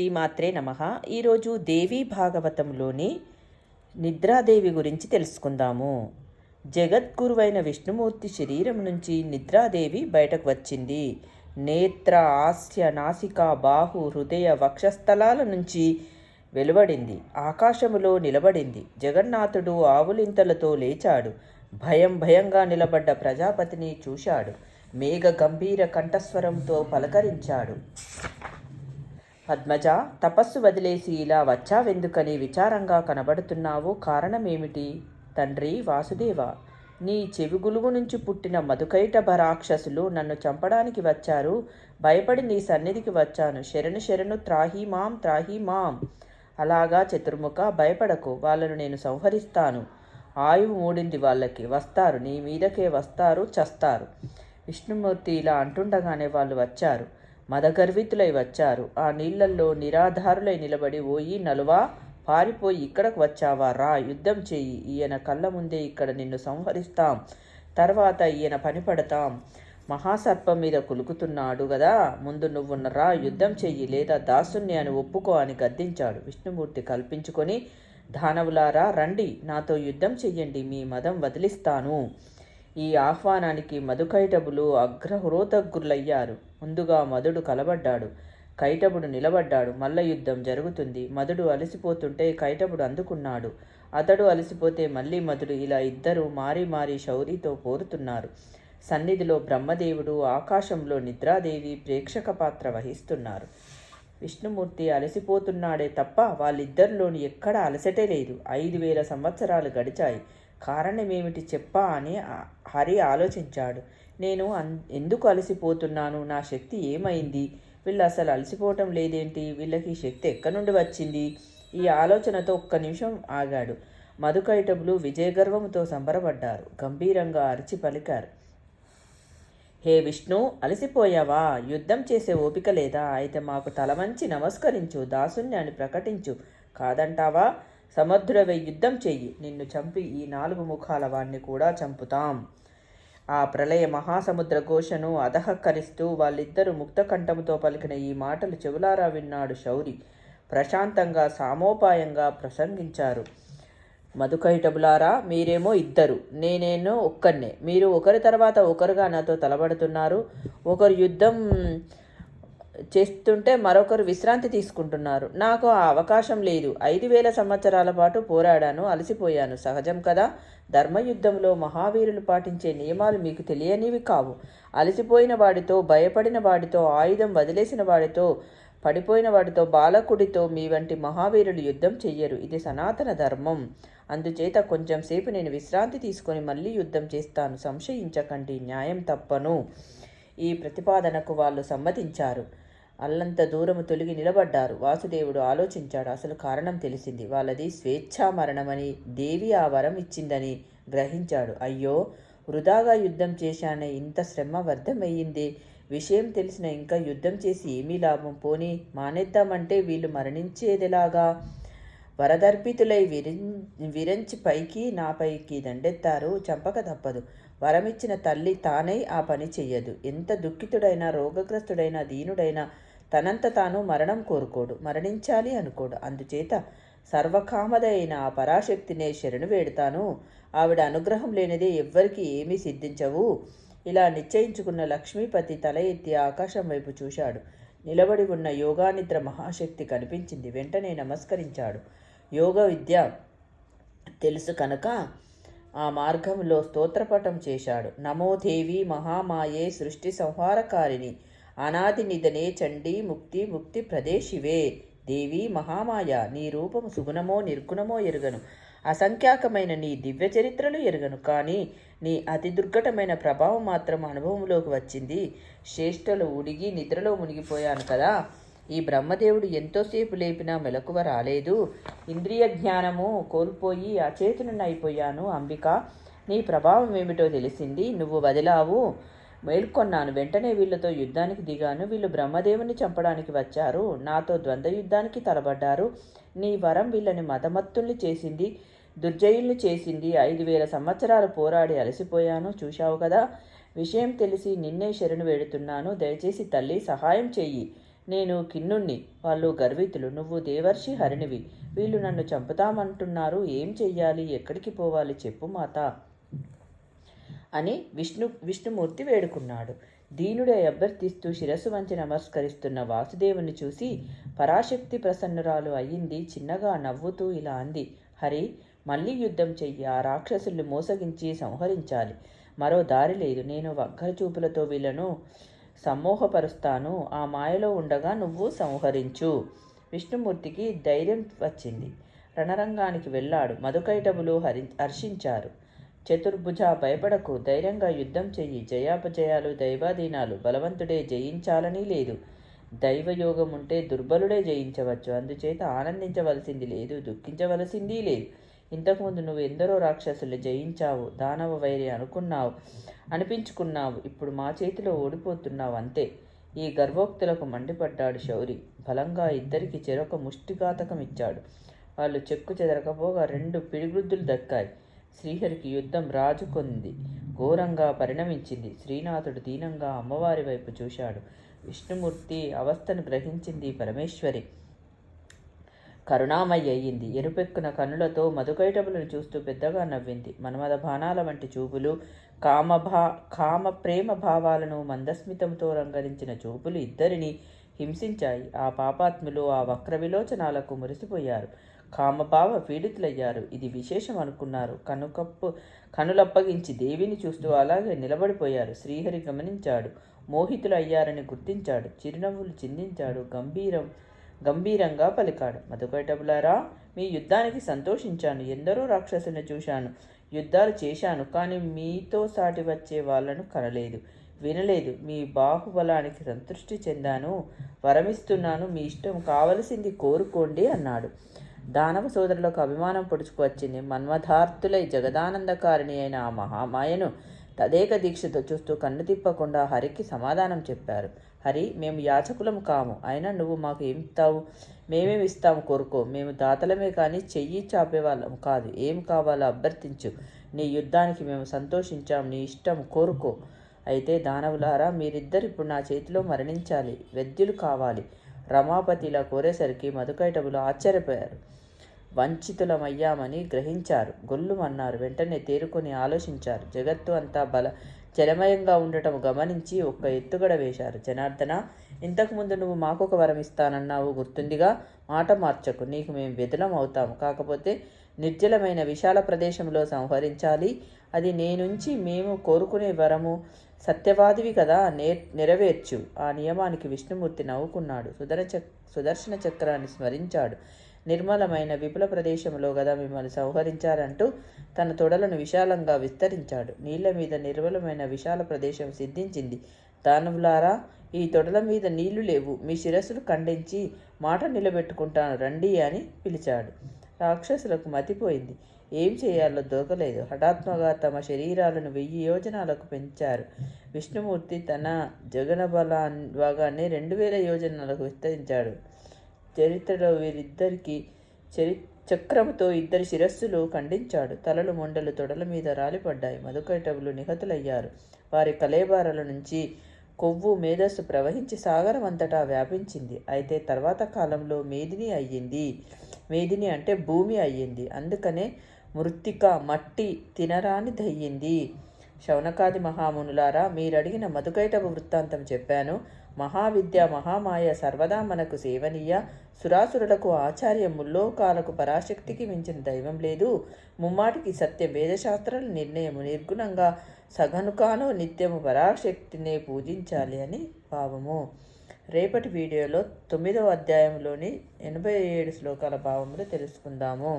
శ్రీమాత్రే నమ. ఈరోజు దేవీ భాగవతంలోని నిద్రాదేవి గురించి తెలుసుకుందాము. జగద్గురువైన విష్ణుమూర్తి శరీరం నుంచి నిద్రాదేవి బయటకు వచ్చింది. నేత్ర ఆస్య నాసిక బాహు హృదయ వక్షస్థలాల నుంచి వెలువడింది. ఆకాశములో నిలబడింది. జగన్నాథుడు ఆవులింతలతో లేచాడు. భయం భయంగా నిలబడ్డ ప్రజాపతిని చూశాడు. మేఘ గంభీర కంఠస్వరంతో పలకరించాడు. పద్మజ తపస్సు వదిలేసి ఇలా వచ్చావెందుకని విచారంగా కనబడుతున్నావు కారణమేమిటి? తండ్రి వాసుదేవ నీ చెవిగులుగు నుంచి పుట్టిన మధుకైటభ రాక్షసులు నన్ను చంపడానికి వచ్చారు. భయపడి నీ సన్నిధికి వచ్చాను. శరణు శరణు త్రాహి మాం త్రాహి మాం. అలాగా చతుర్ముఖ భయపడకు. వాళ్ళను నేను సంహరిస్తాను. ఆయువు మూడింది వాళ్ళకి. వస్తారు. నీ మీదకే వస్తారు చస్తారు. విష్ణుమూర్తి ఇలా అంటుండగానే వాళ్ళు వచ్చారు. మదగర్వితులై వచ్చారు. ఆ నీళ్ళల్లో నిరాధారులై నిలబడి ఓయి నలువా పారిపోయి ఇక్కడకు వచ్చావా? రా యుద్ధం చెయ్యి. ఈయన కళ్ళ ముందే ఇక్కడ నిన్ను సంహరిస్తాం. తర్వాత ఈయన పనిపడతాం మహాసర్పం మీద కులుకుతున్నాడు కదా ముందు నువ్వున్న రా యుద్ధం చెయ్యి లేదా దాసుని అని ఒప్పుకో అని గద్దించాడు. విష్ణుమూర్తి కల్పించుకొని దానవులారా రండి. నాతో యుద్ధం చెయ్యండి. మీ మదం వదిలిస్తాను. ఈ ఆహ్వానానికి మధుకైటబులు అగ్రహృతగ్రులయ్యారు. ముందుగా మధుడు కలబడ్డాడు. కైటబుడు నిలబడ్డాడు. మల్ల యుద్ధం జరుగుతుంది. మధుడు అలసిపోతుంటే కైటబుడు అందుకున్నాడు. అతడు అలసిపోతే మళ్ళీ మధుడు ఇలా ఇద్దరు మారి మారి శౌరితో పోరుతున్నారు. సన్నిధిలో బ్రహ్మదేవుడు ఆకాశంలో నిద్రాదేవి ప్రేక్షక పాత్ర వహిస్తున్నారు. విష్ణుమూర్తి అలసిపోతున్నాడే తప్ప వాళ్ళిద్దరిలోని ఎక్కడ అలసటే లేదు. ఐదు వేల సంవత్సరాలు గడిచాయి. కారణమేమిటి చెప్పా అని హరి ఆలోచించాడు. నేను ఎందుకు అలసిపోతున్నాను? నా శక్తి ఏమైంది? వీళ్ళు అసలు అలసిపోవటం లేదేంటి? వీళ్ళకి శక్తి ఎక్కడి నుండి వచ్చింది? ఈ ఆలోచనతో ఒక్క నిమిషం ఆగాడు. మధుకైటబులు విజయగర్వంతో సంబరపడ్డారు. గంభీరంగా అరిచి పలికారు. హే విష్ణు అలసిపోయావా? యుద్ధం చేసే ఓపిక లేదా? అయితే మాకు తలవంచి నమస్కరించు దాసుని అని ప్రకటించు. కాదంటావా? సమర్థుడవై యుద్ధం చెయ్యి. నిన్ను చంపి ఈ నాలుగు ముఖాల వాణ్ణి కూడా చంపుతాం. ఆ ప్రళయ మహాసముద్ర ఘోషను అధహకరిస్తూ వాళ్ళిద్దరూ ముక్తకంఠముతో పలికిన ఈ మాటలు చెవులారా విన్నాడు శౌరి. ప్రశాంతంగా సామోపాయంగా ప్రసంగించారు. మధుకైటబులారా మీరేమో ఇద్దరు. నేనేనో ఒక్కనే మీరు ఒకరి తర్వాత ఒకరుగా నాతో తలబడుతున్నారు ఒకరు యుద్ధం చేస్తుంటే మరొకరు విశ్రాంతి తీసుకుంటున్నారు. నాకు ఆ అవకాశం లేదు. ఐదు వేల సంవత్సరాల పాటు పోరాడాను అలసిపోయాను. సహజం కదా? ధర్మయుద్ధంలో మహావీరులు పాటించే నియమాలు మీకు తెలియనివి కావు. అలసిపోయిన వాడితో భయపడిన వాడితో ఆయుధం వదిలేసిన వాడితో పడిపోయిన వాడితో బాలకుడితో మీ వంటి మహావీరులు యుద్ధం చెయ్యరు. ఇది సనాతన ధర్మం. అందుచేత కొంచెం సేపు నేను విశ్రాంతి తీసుకొని మళ్ళీ యుద్ధం చేస్తాను. సంశయించకండి. న్యాయం తప్పను. ఈ ప్రతిపాదనకు వాళ్ళు సమ్మతించారు. అల్లంత దూరము తొలగి నిలబడ్డారు. వాసుదేవుడు ఆలోచించాడు. అసలు కారణం తెలిసింది. వాళ్ళది స్వేచ్ఛా మరణమని దేవి ఆ వరం ఇచ్చిందని గ్రహించాడు. అయ్యో వృధాగా యుద్ధం చేశానే ఇంత శ్రమ వ్యర్థమయ్యింది. విషయం తెలిసిన ఇంకా యుద్ధం చేసి ఏమీ లాభం? పోని మానేద్దామంటే వీళ్ళు మరణించేదిలాగా? వరదర్పితులై విరి విరంచి పైకి నా పైకి దండెత్తారు. చంపక తప్పదు. వరమిచ్చిన తల్లి తానై ఆ పని చెయ్యదు. ఎంత దుఃఖితుడైనా రోగగ్రస్తుడైనా దీనుడైనా తనంత తాను మరణం కోరుకోడు మరణించాలి అనుకోడు. అందుచేత సర్వకామదైన ఆ పరాశక్తినే శరణు వేడుతాను. ఆవిడ అనుగ్రహం లేనిదే ఎవ్వరికి ఏమీ సిద్ధించవు. ఇలా నిశ్చయించుకున్న లక్ష్మీపతి తల ఎత్తి ఆకాశం వైపు చూశాడు. నిలబడి ఉన్న యోగానిద్ర మహాశక్తి కనిపించింది. వెంటనే నమస్కరించాడు. యోగ విద్య తెలుసు కనుక ఆ మార్గంలో స్తోత్రపటం చేశాడు. నమో దేవి మహామాయే సృష్టి సంహారకారిణి. అనాది నిధనే చండీ ముక్తి ముక్తి ప్రదేశివే. దేవి మహామాయ నీ రూపము సుగుణమో నిర్గుణమో ఎరుగను. అసంఖ్యాకమైన నీ దివ్య చరిత్రలు ఎరుగను. కానీ నీ అతి దుర్ఘటమైన ప్రభావం మాత్రం అనుభవంలోకి వచ్చింది. శ్రేష్టలు ఉడిగి నిద్రలో మునిగిపోయాను కదా. ఈ బ్రహ్మదేవుడు ఎంతోసేపు లేపినా మెలకువ రాలేదు. ఇంద్రియ జ్ఞానము కోల్పోయి అచేతనునైపోయాను అంబిక. నీ ప్రభావం ఏమిటో తెలిసింది. నువ్వు వదిలావు. మేల్కొన్నాను. వెంటనే వీళ్ళతో యుద్ధానికి దిగాను. వీళ్ళు బ్రహ్మదేవుని చంపడానికి వచ్చారు. నాతో ద్వంద్వ యుద్ధానికి తలబడ్డారు నీ వరం వీళ్ళని మతమత్తుల్ని చేసింది దుర్జయుల్ని చేసింది. ఐదు వేల సంవత్సరాలు పోరాడి అలసిపోయాను. చూశావు కదా విషయం తెలిసి నిన్నే శరణు వేడుతున్నాను దయచేసి తల్లి సహాయం చెయ్యి. నేను కిన్నుణ్ణి వాళ్ళు గర్వితులు. నువ్వు దేవర్షి హరిణివి వీళ్ళు నన్ను చంపుతామంటున్నారు. ఏం చెయ్యాలి? ఎక్కడికి పోవాలి? చెప్పు మాత. అని విష్ణు విష్ణుమూర్తి వేడుకున్నాడు. దీనుడే అభ్యర్థిస్తూ శిరస్సు వంచి నమస్కరిస్తున్న వాసుదేవుని చూసి పరాశక్తి ప్రసన్నురాలు అయ్యింది. చిన్నగా నవ్వుతూ ఇలా అంది హరి మళ్ళీ యుద్ధం చెయ్యి. ఆ రాక్షసుల్ని మోసగించి సంహరించాలి. మరో దారి లేదు. నేను వగ్గర చూపులతో వీళ్ళను సమ్మోహపరుస్తాను. ఆ మాయలో ఉండగా నువ్వు సంహరించు. విష్ణుమూర్తికి ధైర్యం వచ్చింది. రణరంగానికి వెళ్ళాడు. మధుకైటబులు హరి హర్షించారు. చతుర్భుజ భయపడకు ధైర్యంగా యుద్ధం చెయ్యి. జయాపజయాలు దైవాధీనాలు బలవంతుడే జయించాలని లేదు. దైవయోగం ఉంటే దుర్బలుడే జయించవచ్చు. అందుచేత ఆనందించవలసింది లేదు దుఃఖించవలసింది లేదు. ఇంతకుముందు నువ్వు ఎందరో రాక్షసులు జయించావు దానవ వైరి అనుకున్నావు అనిపించుకున్నావు. ఇప్పుడు మా చేతిలో ఓడిపోతున్నావు అంతే. ఈ గర్వోక్తులకు మండిపడ్డాడు శౌరి. బలంగా ఇద్దరికి చెరొక ముష్టిఘాతకం ఇచ్చాడు వాళ్ళు చెక్కు చెదరకపోగా రెండు పిడిగుద్దులు దక్కాయి. శ్రీహరికి యుద్ధం రాజుకొంది ఘోరంగా పరిణమించింది. శ్రీనాథుడు దీనంగా అమ్మవారి వైపు చూశాడు. విష్ణుమూర్తి అవస్థను గ్రహించింది పరమేశ్వరి. కరుణామయ్య అయ్యింది. ఎరుపెక్కున కనులతో మధుకైటములను చూస్తూ పెద్దగా నవ్వింది. మన్మద బాణాల వంటి చూపులు కామభా కామ ప్రేమ భావాలను మందస్మితంతో రంగరించిన చూపులు ఇద్దరిని హింసించాయి. ఆ పాపాత్ములు ఆ వక్ర విలోచనాలకు మురిసిపోయారు. కామభావ పీడితులయ్యారు. ఇది విశేషం అనుకున్నారు. కనుకప్పు కనులప్పగించి దేవిని చూస్తూ అలాగే నిలబడిపోయారు. శ్రీహరి గమనించాడు. మోహితులు అయ్యారని గుర్తించాడు. చిరునవ్వులు చిందించాడు. గంభీరం గంభీరంగా పలికాడు. మధుకైటబులారా మీ యుద్ధానికి సంతోషించాను. ఎందరో రాక్షసుని చూశాను. యుద్ధాలు చేశాను కానీ మీతో సాటి వచ్చే వాళ్ళను కనలేదు. వినలేదు. మీ బాహుబలానికి సంతృష్టి చెందాను. వరమిస్తున్నాను. మీ ఇష్టం కావలసింది కోరుకోండి అన్నాడు. దానవ సోదరులకు అభిమానం పొడుచుకువచ్చింది మన్మథార్థులై జగదానందకారిణి అయిన ఆ మహామాయను తదేక దీక్షతో చూస్తూ కన్ను తిప్పకుండా హరికి సమాధానం చెప్పారు. హరి మేము యాచకులం కాము. అయినా నువ్వు మాకు ఏమి ఇస్తావు? మేమేమి ఇస్తాము కోరుకో మేము దాతలమే కానీ చెయ్యి చాపేవాళ్ళం కాదు. ఏం కావాలో అభ్యర్థించు. నీ యుద్ధానికి మేము సంతోషించాం. నీ ఇష్టం కోరుకో. అయితే దానవులారా మీరిద్దరు ఇప్పుడు నా చేతిలో మరణించాలి. వెద్యులు కావాలి. రమాపతిలా కోరేసరికి మధుకైటవులు ఆశ్చర్యపోయారు. వంచితులమయ్యామని గ్రహించారు. గొల్లుమన్నారు. వెంటనే తేరుకొని ఆలోచించారు. జగత్తు అంతా బల జలమయంగా ఉండటం గమనించి ఒక్క ఎత్తుగడ వేశారు. జనార్దన ఇంతకుముందు నువ్వు మాకొక వరం ఇస్తానన్నావు గుర్తుందిగా? మాట మార్చకు. నీకు మేము విధులం అవుతాము. కాకపోతే నిర్జలమైన విశాల ప్రదేశంలో సంహరించాలి. అది నేనుంచి మేము కోరుకునే వరము సత్యవాదివి కదా? నే నెరవేర్చు. ఆ నియమానికి విష్ణుమూర్తి నవ్వుకున్నాడు. సుదర సుదర్శన చక్రాన్ని స్మరించాడు. నిర్మలమైన విపుల ప్రదేశంలో గదా మిమ్మల్ని సంహరించారంటూ తన తొడలను విశాలంగా విస్తరించాడు. నీళ్ళ మీద నిర్మలమైన విశాల ప్రదేశం సిద్ధించింది. దానవులారా ఈ తొడల మీద నీళ్ళు లేవు. మీ శిరస్సులు ఖండించి మాట నిలబెట్టుకుంటాను. రండి అని పిలిచాడు. రాక్షసులకు మతిపోయింది. ఏం చేయాలో దొరకలేదు. హఠాత్మగా తమ శరీరాలను వెయ్యి యోజనాలకు పెంచారు. విష్ణుమూర్తి తన జగన బలాన్ని రెండు వేల యోజనాలకు విస్తరించాడు. చరిత్రలో వీరిద్దరికి చరి చక్రముతో ఇద్దరి శిరస్సులు ఖండించాడు. తలలు మొండలు తొడల మీద రాలిపడ్డాయి. మధుకైటవులు నిహతులయ్యారు. వారి కలేబారల నుంచి కొవ్వు మేధస్సు ప్రవహించి సాగరం అంతటా వ్యాపించింది. అయితే తర్వాత కాలంలో మేదిని అయ్యింది. మేదిని అంటే భూమి అయ్యింది. అందుకనే మృత్తిక మట్టి తినరాని దయ్యింది. శౌనకాది మహామునులారా మీరడిగిన మధుకైటవ వృత్తాంతం చెప్పాను. మహావిద్య మహామాయ సర్వదా మనకు సేవనీయ. సురాసురులకు ఆచార్య ముల్లోకాలకు పరాశక్తికి మించిన దైవం లేదు. ముమ్మాటికి సత్య వేదశాస్త్రాల నిర్ణయము నిర్గుణంగా సగనుకాను నిత్యము పరాశక్తినే పూజించాలి అని భావము. రేపటి వీడియోలో తొమ్మిదవ అధ్యాయంలోని ఎనభై ఏడు శ్లోకాల భావములు తెలుసుకుందాము.